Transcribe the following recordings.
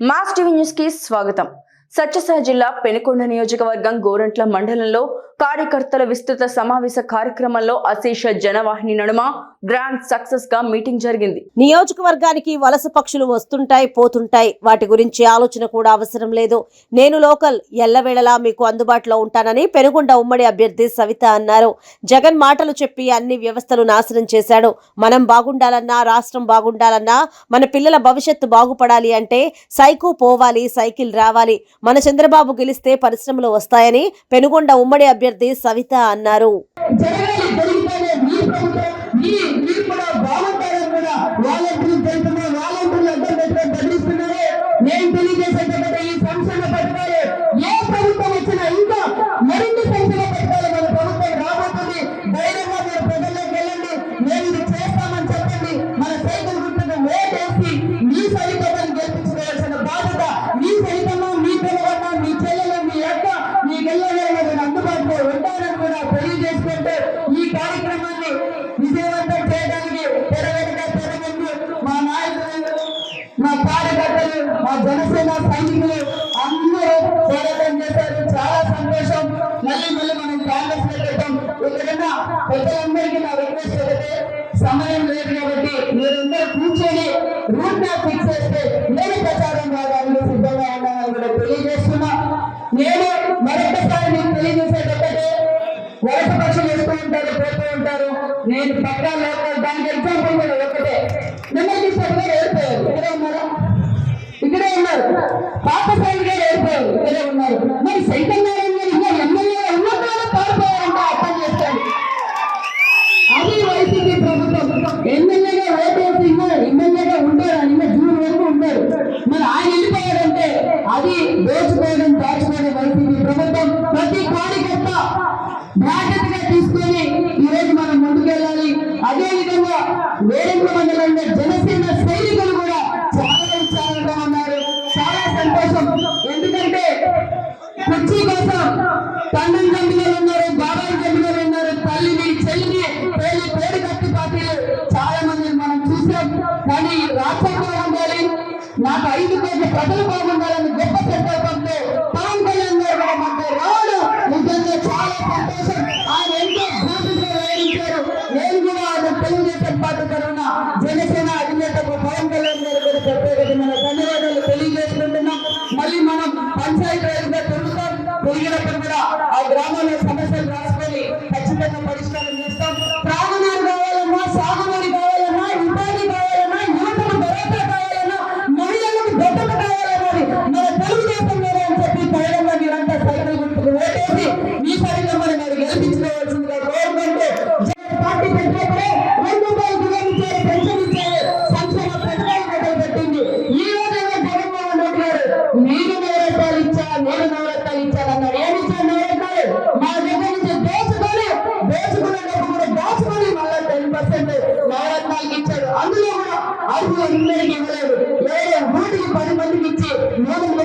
Mass TV న్యూస్కి స్వాగతం. సత్యసాయి జిల్లా పెనుకొండ నియోజకవర్గం గోరంట్ల మండలంలో కార్యకర్తల విస్తృత సమావేశ కార్యక్రమంలో అశేష జనవాహిని నడుమ గ్రాండ్ సక్సెస్గా మీటింగ్ జరిగింది. నియోజకవర్గానికి వలస పక్షులు వస్తుంటాయి పోతుంటాయి. వాటి గురించి ఆలోచన కూడా అవసరం లేదు. నేను లోకల్ ఎల్లవేళలా మీకు అందుబాటులో ఉంటానని పెనుగొండ ఉమ్మడి అభ్యర్థి సవిత అన్నారు. జగన్ మాటలు చెప్పి అన్ని వ్యవస్థలు నాశనం చేశాడు. మనం బాగుండాలన్నా రాష్ట్రం బాగుండాలన్నా మన పిల్లల భవిష్యత్తు బాగుపడాలి అంటే సైకు పోవాలి సైకిల్ రావాలి. మన చంద్రబాబు గెలిస్తే పరిశ్రమలు వస్తాయని పెనుగొండ ఉమ్మడి అభ్యర్థి సవిత అన్నారు. మా జనసేన సైనికులు అందరూ పోరాటం చేశారు. చాలా సంతోషం. మళ్ళీ మళ్ళీ మనం కాంగ్రెస్లో పెట్టాం. ఎందుకన్నా? ప్రజలందరికీ నా రిక్వెస్ట్ ఒకటే సమయం లేదు కాబట్టి మీరందరూ కూర్చొని రూట్ మ్యాప్ ఫిక్స్ చేస్తే నేను ప్రచారం రావడానికి సిద్ధంగా ఉన్నానని కూడా తెలియజేస్తున్నా. నేను మరొకసారి మీకు తెలియజేసేటప్పటికే వలస పక్షులు వేస్తూ ఉంటారు పోతూ ఉంటారు. నేను పక్కా లోకల్ దానికి ఎగ్జాంపుల్ కూడా ఒకటే. నెంబర్ తీసుకొని ఏడిపోయారు ఇక్కడే ఉన్నారా? ప్రజలు బాగుండాలని గొప్ప సంకల్పంతో அதுவும் இல்லை இவ்வளவு வேற வீட்டுக்கு பதி மந்திக்கு மேலும்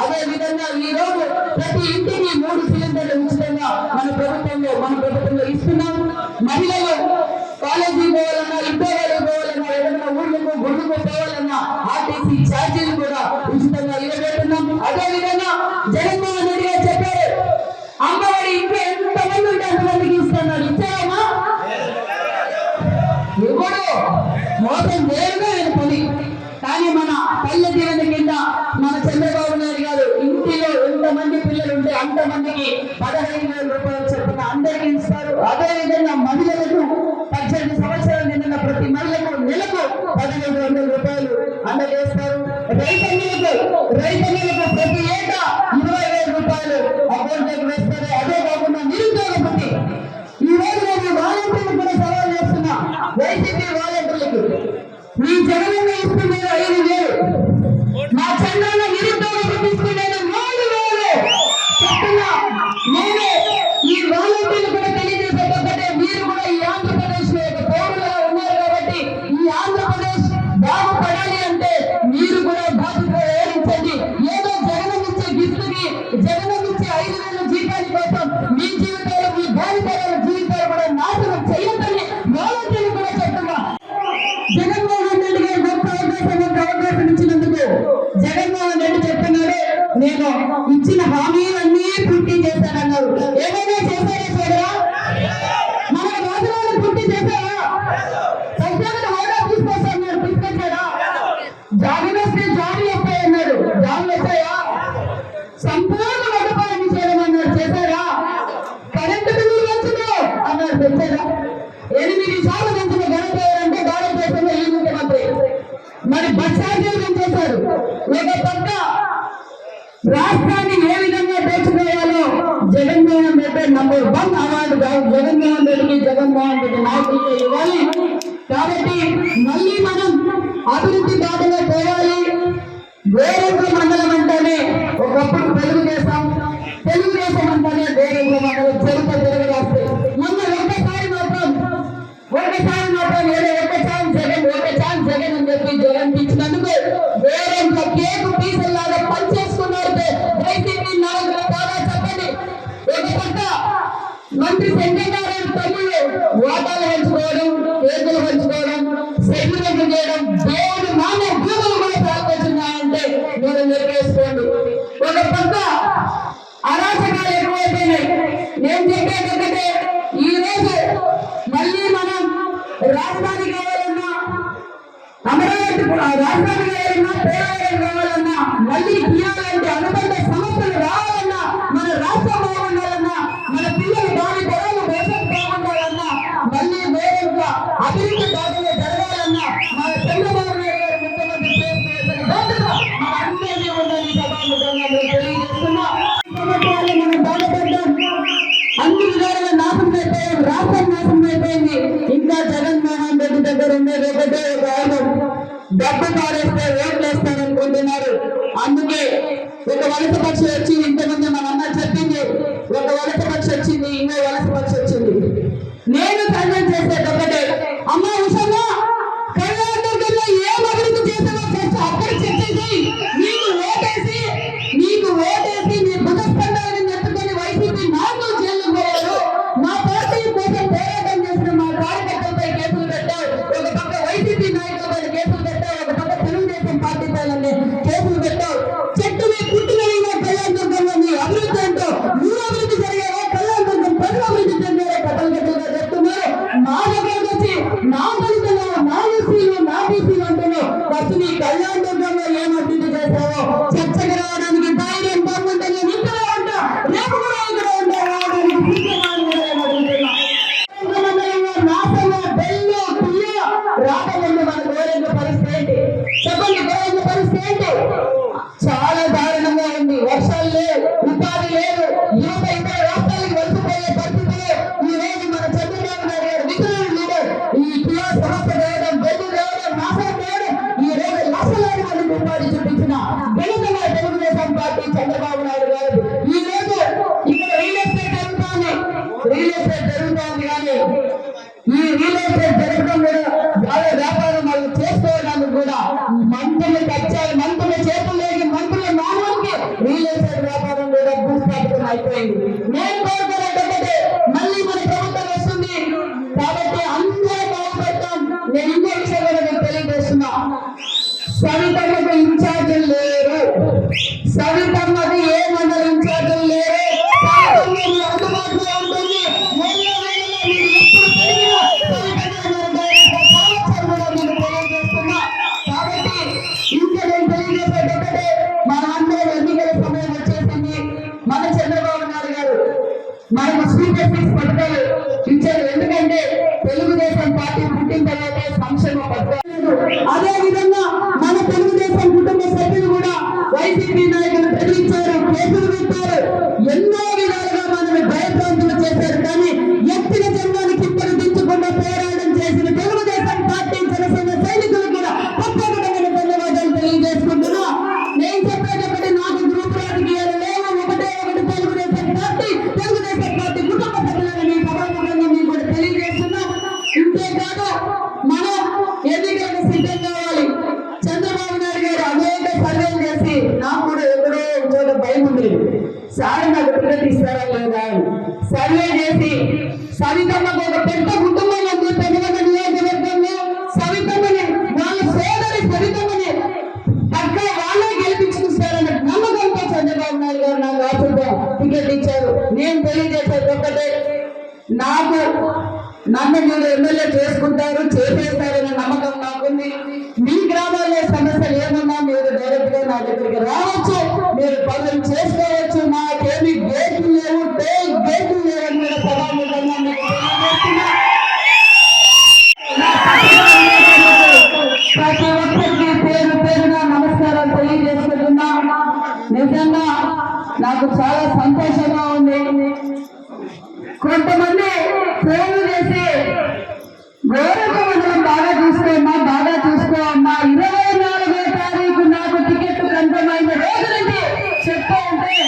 అదే విధంగా ఈ రోజు ప్రతి ఇంటికి మూడు సిలిండర్లు ఉచితంగా మన ప్రభుత్వంలో మన ప్రభుత్వంలో ఇస్తున్నాం మహిళలు కాలేజీ పోవాలన్నా ఉద్యోగాలు పోవాలన్నా ఏదైనా ఊళ్ళకు గుళ్ళకు పోవాలన్నా ఆర్టీసీ ఛార్జీలు కూడా ఉచితంగా ఇవ్వబోతున్నాం. అదే విధంగా జగన్మోహన్ రెడ్డి గారు చెప్పారు అమ్మఒడి ఇంకా ఎంతమంది ఉంటే అంతమందికి ఇస్తున్నారు ఇచ్చారమ్మా. ఇవ్వడు మోసం వేరుగా ఆయన పని. కానీ మన పల్లె దీవెన కింద మన చంద్రబాబు నాయుడు ఉంటే అంతమందికి పదహైదు వేల రూపాయలు చొప్పున అందరికీ ఇస్తారు. అదే విధంగా మహిళలకు పద్దెనిమిది సంవత్సరాలు నిన్న ప్రతి మహిళకు నెలకు పదిహేను వందల రూపాయలు అందజేస్తారు. రైతన్నలకు రైతన్నలకు జగన్ ఇచ్చే ఐదు వేల జీతాల కోసం మీ జీవితాలు మీ బాధితరాల జీవితాలు కూడా నాశనం చేయొద్దని వాలంటీర్లు కూడా చెప్తున్నా జగన్మోహన్ రెడ్డి గారు గొప్ప అవకాశం గొప్ప అవకాశం ఇచ్చినందుకు జగన్మోహన్ రెడ్డి చెప్తున్నాడు నేను ఇచ్చిన హామీలన్నీ పూర్తి చేశానన్నారు. ఏమైనా చేశారా సోదరా? మన రాజధాని పూర్తి చేశారా? సంక్షేమ హోదా తీసుకొస్తాను జాగ్రత్త సంపూర్ణ మధుపానం చేయమన్నారు చేశారా? కరెంటు బిల్లు పెంచుకో అన్నారు ఎనిమిది సార్లు పెంచిన ఘనపోయారంటే భారతదేశంలో ఈ మరి బస్ ఛార్జీలు పెంచేశారు. ఒక పక్క రాష్ట్రాన్ని ఏ విధంగా దోచుకోవాలో Jaganmohan Reddy number one award Jaganmohan రెడ్డికి జగన్మోహన్ రెడ్డి నాయకుడికి ఇవ్వాలి. కాబట్టి మళ్ళీ మనం అభివృద్ధి బాటలో పోవాలి. వేరొక మండలం అంటేనే ఒకప్పుడు తెలుగుదేశం తెలుగుదేశం అంటేనే గౌరవ మండలి చరిత తెలుగుదేస్తే ముందు ఒక్కసారి మాత్రం ఒక్కసారి మాత్రం ఏదో ఒక్క ఛాన్స్ జగన్ ఒక్క ఛాన్స్ జగన్ అని చెప్పి జగన్ పిచ్చినందుకు వేరేంట్లో కేకు పీసల్లాగా పనిచేసుకున్నారు వైసీపీ నాయకులు కాదా చెప్పండి. ఒక పక్క మంత్రి రాజధాని పేదవాళ్ళం కావాలన్నా మళ్ళీ తీయాలంటే అనుబంధ సమస్యలు రావాలన్నా మన రాష్ట్రం బాగుండాలన్నా మన పిల్లలు బాగా గొడవలు దేశం బాగుండాలన్నా మళ్ళీ వేరేగా అభివృద్ధి బాగా দরকার కూడా భూస్థాపితం అయిపోయింది. నేను కోరుకున్నట్టే మళ్ళీ మన ప్రభుత్వం వస్తుంది. కాబట్టి అందరూ బాగుపడతాం. నేను ఇంకో విషయం తెలియజేస్తున్నా. సవితమ్మకు ఇన్ఛార్జ్ లేరు. సవితమ్మకు ఏ సార్ నాకు ఎప్పుడైతే ఇస్తారా లేదా సర్వే చేసి సవితమ్మకు ఒక పెద్ద కుటుంబం ఉంది తెలంగాణ నియోజకవర్గంలో. సవితమ్మని వాళ్ళ సోదరి సవితమ్మని పక్క వాళ్ళే గెలిపించుకుస్తారన్న నమ్మకంతో చంద్రబాబు నాయుడు గారు నాకు ఆశతో టికెట్ ఇచ్చారు. నేను తెలియజేసేది ఒక్కటే నాకు నన్ను మీరు ఎమ్మెల్యే చేసుకుంటారు చేసేస్తారన్న నమ్మకం నాకుంది మీ గ్రామాల్లో సమస్యలు ఏమన్నా మీరు డైరెక్ట్గా నా దగ్గరికి రా. చేసి వేరొక మనం బాగా చూసుకోమ్మా బాగా చూసుకోమ్మా ఇరవై నాలుగో తారీఖు నాకు టికెట్ కన్ఫర్మ్ అయిన రోజు నుంచి చెప్తా ఉంటే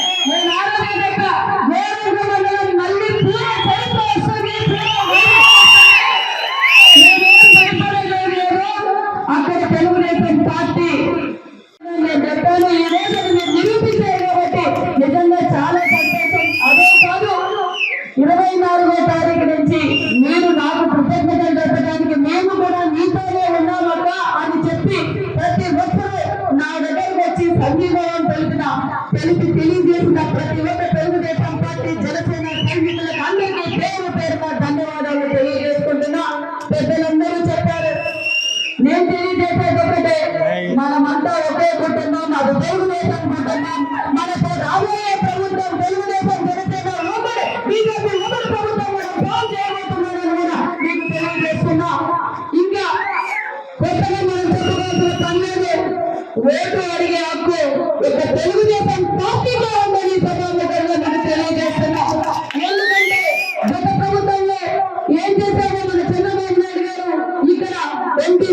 చంద్రబాబు నాయుడు గారు. ఇక్కడ ఎంపీ